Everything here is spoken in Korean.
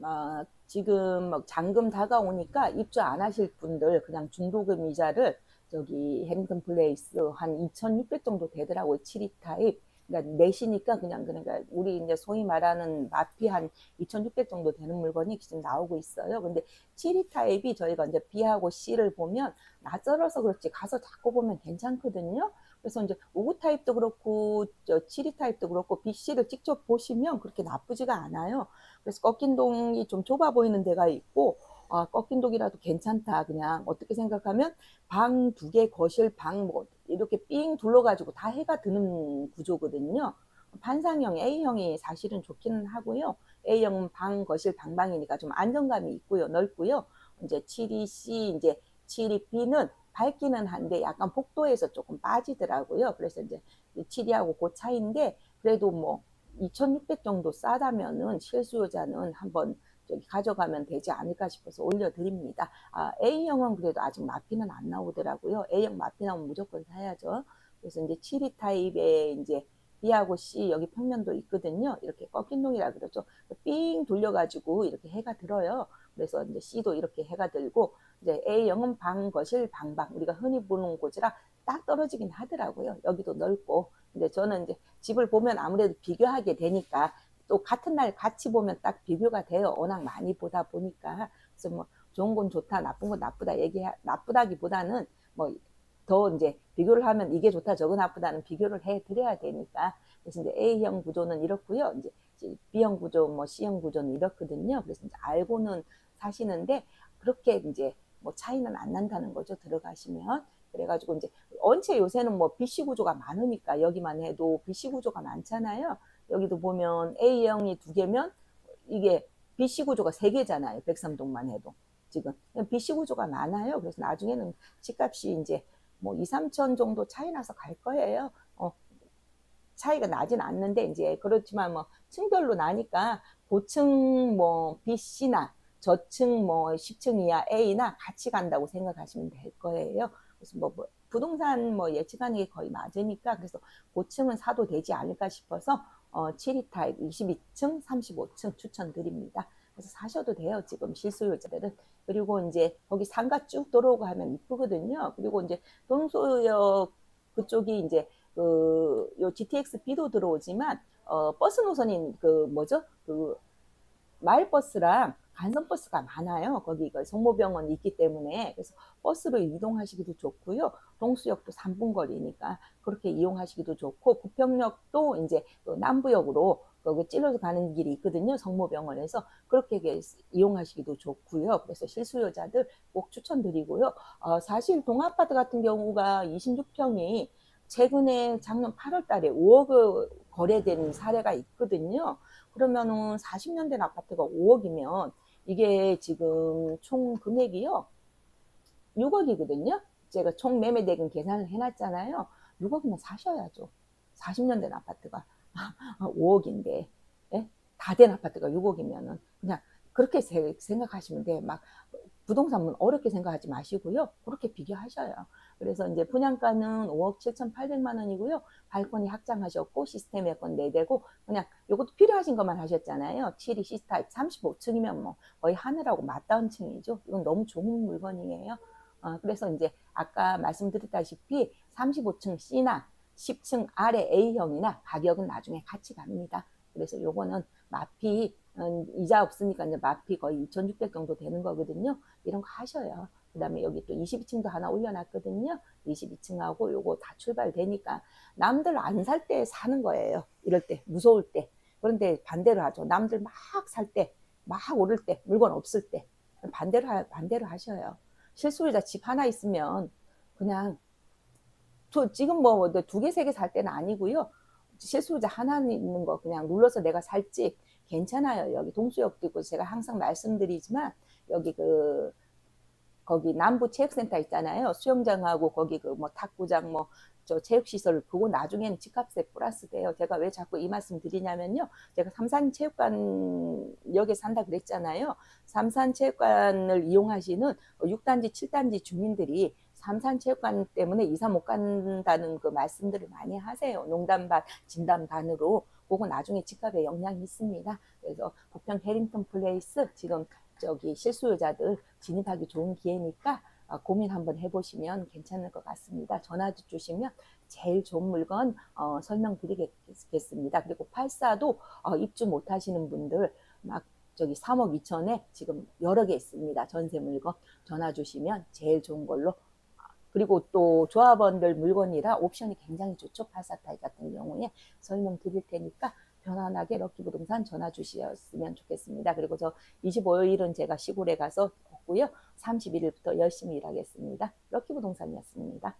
막 지금 막 잔금 다가오니까 입주 안 하실 분들 그냥 중도금 이자를 저기 해링턴 플레이스 한 2,600 정도 되더라고요. 7위 타입. 그러니까 내시니까 그냥 그러니까 우리 이제 소위 말하는 마피 한 2,600 정도 되는 물건이 지금 나오고 있어요. 근데 7위 타입이 저희가 이제 B하고 C를 보면 낯설어서 그렇지 가서 자꾸 보면 괜찮거든요. 그래서 이제 5구 타입도 그렇고 저 7위 타입도 그렇고 B, C를 직접 보시면 그렇게 나쁘지가 않아요. 그래서 꺾인 동이 좀 좁아 보이는 데가 있고 아, 꺾인 독이라도 괜찮다. 그냥 어떻게 생각하면 방 두 개, 거실, 방 뭐 이렇게 삥 둘러가지고 다 해가 드는 구조거든요. 판상형 A형이 사실은 좋기는 하고요. A형은 방, 거실, 방방이니까 좀 안정감이 있고요. 넓고요. 이제 7이 이제 7이 B는 밝기는 한데 약간 복도에서 조금 빠지더라고요. 그래서 이제 7이하고 그 차이인데 그래도 뭐 2,600 정도 싸다면은 실수요자는 한번 저기 가져가면 되지 않을까 싶어서 올려드립니다. 아, A형은 그래도 아직 마피는 안 나오더라고요. A형 마피 나오면 무조건 사야죠. 그래서 이제 7위 타입에 이제 B하고 C 여기 평면도 있거든요. 이렇게 꺾인 동이라 그러죠. 삥 돌려가지고 이렇게 해가 들어요. 그래서 이제 C도 이렇게 해가 들고 이제 A형은 방, 거실, 방방 우리가 흔히 보는 곳이라 딱 떨어지긴 하더라고요. 여기도 넓고. 근데 저는 이제 집을 보면 아무래도 비교하게 되니까 또 같은 날 같이 보면 딱 비교가 돼요. 워낙 많이 보다 보니까. 그래서 뭐 좋은 건 좋다, 나쁜 건 나쁘다 얘기 나쁘다기보다는 뭐 더 이제 비교를 하면 이게 좋다, 저거 나쁘다는 비교를 해 드려야 되니까. 그래서 이제 A형 구조는 이렇고요. 이제 B형 구조, 뭐 C형 구조는 이렇거든요. 그래서 이제 알고는 사시는데 그렇게 이제 뭐 차이는 안 난다는 거죠. 들어가시면. 그래가지고 이제 언체 요새는 뭐 BC 구조가 많으니까 여기만 해도 BC 구조가 많잖아요. 여기도 보면 A형이 두 개면 이게 BC 구조가 세 개잖아요. 백삼동만 해도 지금 BC 구조가 많아요. 그래서 나중에는 집값이 이제 뭐 2, 3천 정도 차이 나서 갈 거예요. 어, 차이가 나진 않는데 이제 그렇지만 뭐 층별로 나니까 고층 뭐 BC나 저층 뭐 10층 이하 A나 같이 간다고 생각하시면 될 거예요. 그래서 뭐, 뭐 부동산 뭐 예측하는 게 거의 맞으니까 그래서 고층은 사도 되지 않을까 싶어서 어, 7위 타입 22층, 35층 추천드립니다. 그래서 사셔도 돼요. 지금 실수요자들은. 그리고 이제 거기 상가 쭉 들어오고 하면 이쁘거든요. 그리고 이제 동소역 그쪽이 이제 그요 GTX B도 들어오지만 어 버스 노선인 그 뭐죠? 그 마을 버스랑 간선 버스가 많아요. 거기 그 성모병원이 있기 때문에 그래서 버스로 이동하시기도 좋고요. 동수역도 3분 거리니까 그렇게 이용하시기도 좋고 부평역도 이제 그 남부역으로 거기 찔러서 가는 길이 있거든요. 성모병원에서 그렇게 이용하시기도 좋고요. 그래서 실수요자들 꼭 추천드리고요. 어, 사실 동아파트 같은 경우가 26평이 최근에 작년 8월 달에 5억 거래된 사례가 있거든요. 그러면은 40년 된 아파트가 5억이면 이게 지금 총 금액이요. 6억이거든요. 제가 총 매매 대금 계산을 해놨잖아요. 6억이면 사셔야죠. 40년 된 아파트가 5억인데 예? 다된 아파트가 6억이면은 그냥 그렇게 생각하시면 돼. 막 부동산은 어렵게 생각하지 마시고요. 그렇게 비교하셔요. 그래서 이제 분양가는 5억 7,800만 원이고요. 발코니 확장하셨고 시스템 에어컨 4대고 그냥 이것도 필요하신 것만 하셨잖아요. 7위 C타입 35층이면 뭐 거의 하늘하고 맞닿은 층이죠. 이건 너무 좋은 물건이에요. 어, 그래서 이제 아까 말씀드렸다시피 35층 C나 10층 아래 A형이나 가격은 나중에 같이 갑니다. 그래서 요거는 마피 음, 이자 없으니까 이제 마피 거의 2,600 정도 되는 거거든요. 이런 거 하셔요. 그 다음에 여기 또 22층도 하나 올려놨거든요. 22층하고 요거 다 출발되니까 남들 안 살 때 사는 거예요. 이럴 때 무서울 때. 그런데 반대로 하죠. 남들 막 살 때, 막 오를 때, 물건 없을 때 반대로 하, 반대로 하셔요. 실수요자 집 하나 있으면 그냥 저 지금 뭐두 개 세 개 살 때는 아니고요. 실수요자 하나 있는 거 그냥 눌러서 내가 살지 괜찮아요. 여기 동수역도 있고 제가 항상 말씀드리지만 여기 그 거기 남부 체육센터 있잖아요. 수영장하고 거기 그 뭐 탁구장 뭐 저 체육시설 그거 나중에는 집값에 플러스 돼요. 제가 왜 자꾸 이 말씀 드리냐면요. 제가 삼산 체육관역에 산다 그랬잖아요. 삼산 체육관을 이용하시는 6단지, 7단지 주민들이 삼산체육관 때문에 이사 못 간다는 그 말씀들을 많이 하세요. 농담 반, 진담 반으로. 그거 나중에 집값에 영향이 있습니다. 그래서 부평 해링턴 플레이스 지금 저기 실수요자들 진입하기 좋은 기회니까 어, 고민 한번 해보시면 괜찮을 것 같습니다. 전화 주시면 제일 좋은 물건 어, 설명드리겠습니다. 그리고 84도 어, 입주 못 하시는 분들 막 저기 3억 2천에 지금 여러 개 있습니다. 전세 물건 전화 주시면 제일 좋은 걸로 그리고 또 조합원들 물건이라 옵션이 굉장히 좋죠. 84타입 같은 경우에 설명 드릴 테니까 편안하게 럭키 부동산 전화 주셨으면 좋겠습니다. 그리고 저 25일은 제가 시골에 가서 없고요. 31일부터 열심히 일하겠습니다. 럭키 부동산이었습니다.